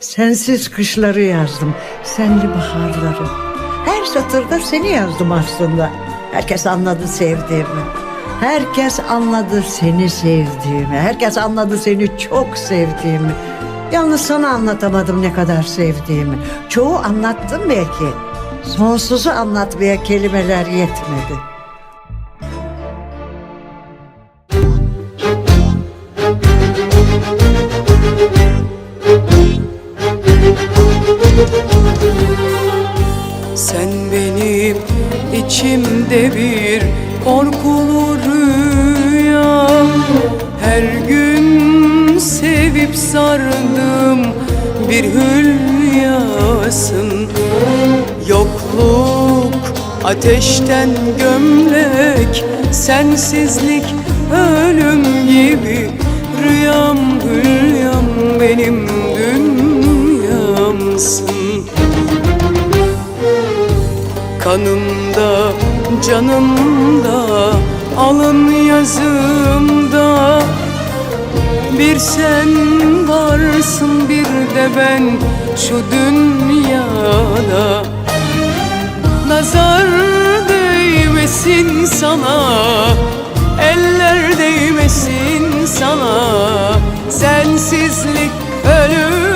sensiz kışları yazdım. Senli baharları. Her satırda seni yazdım aslında. Herkes anladı sevdiğimi. Herkes anladı seni sevdiğimi. Herkes anladı seni çok sevdiğimi. Yalnız sana anlatamadım ne kadar sevdiğimi. Çoğu anlattım belki. Sonsuzu anlatmaya kelimeler yetmedi. Sardım bir hülyasın. Yokluk ateşten gömlek Sensizlik ölüm gibi Rüyam hülyam benim dünyamsın. Kanımda, canımda, alın yazımda Bir sen varsın bir de ben şu dünyada. Nazar değmesin sana Eller değmesin sana. Sensizlik ölüm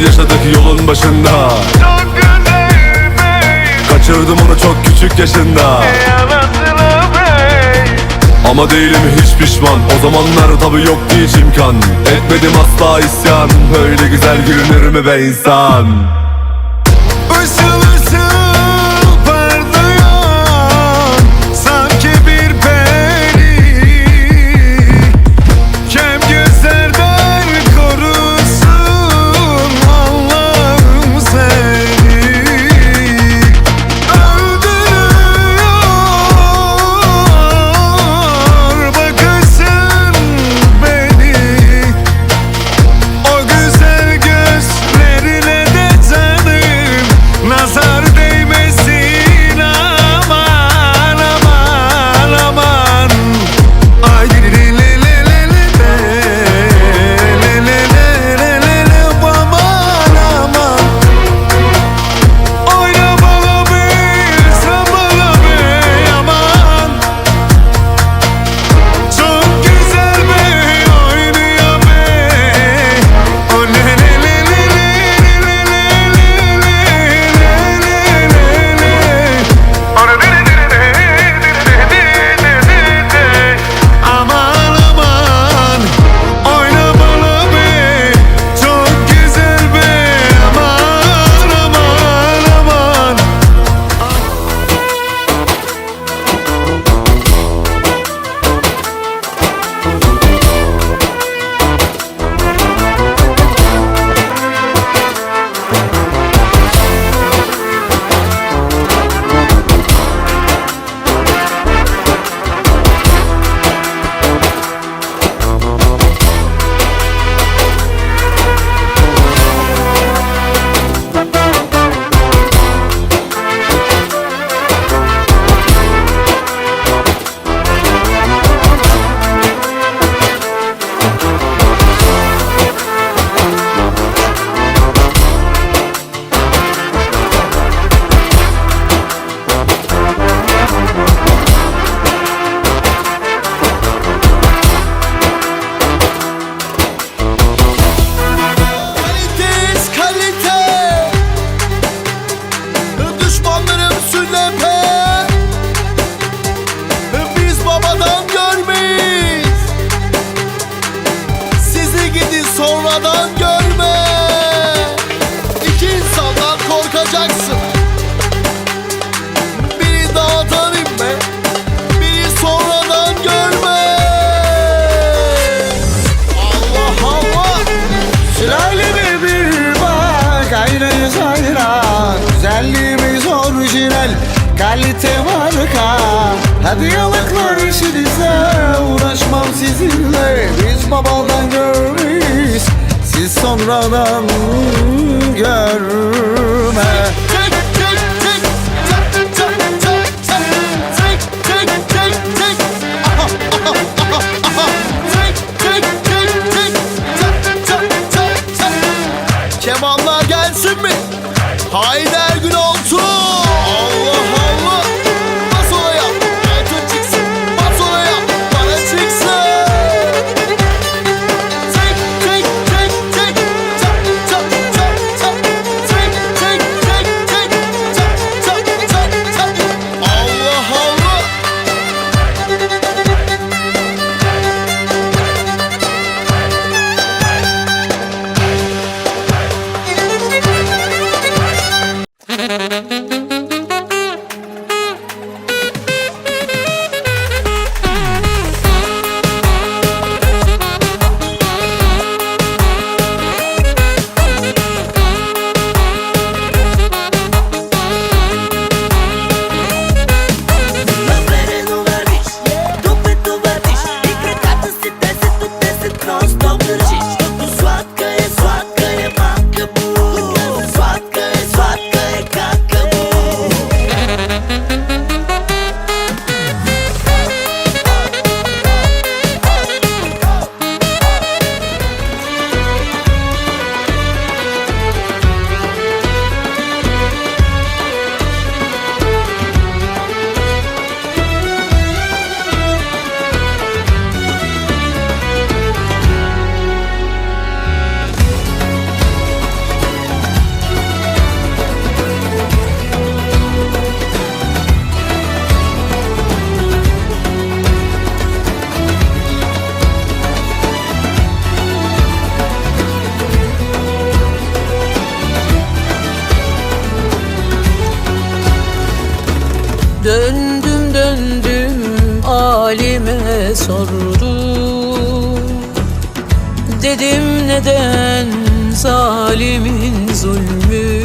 yaşadık yolun başında. Kaçırdım onu çok küçük yaşında. Ama değilim hiç pişman. O zamanlar tabi yok hiç imkan. Etmedim asla isyan. Öyle güzel gülünür mü be insan? Işık Medyalıklar işinize uğraşmam sizinle. Biz babadan görmeyiz Siz sonradan görme. Sordum Dedim neden zalimin zulmü?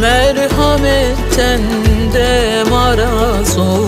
Merhametten de maraz oldu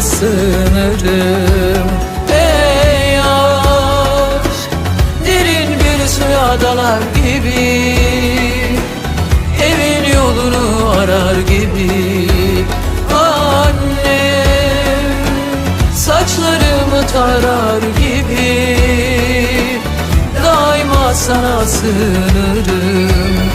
sığınırım. Ey aşk derin bir suya dalar gibi. Evin yolunu arar gibi. Annem saçlarımı tarar gibi. Daima sana sığınırım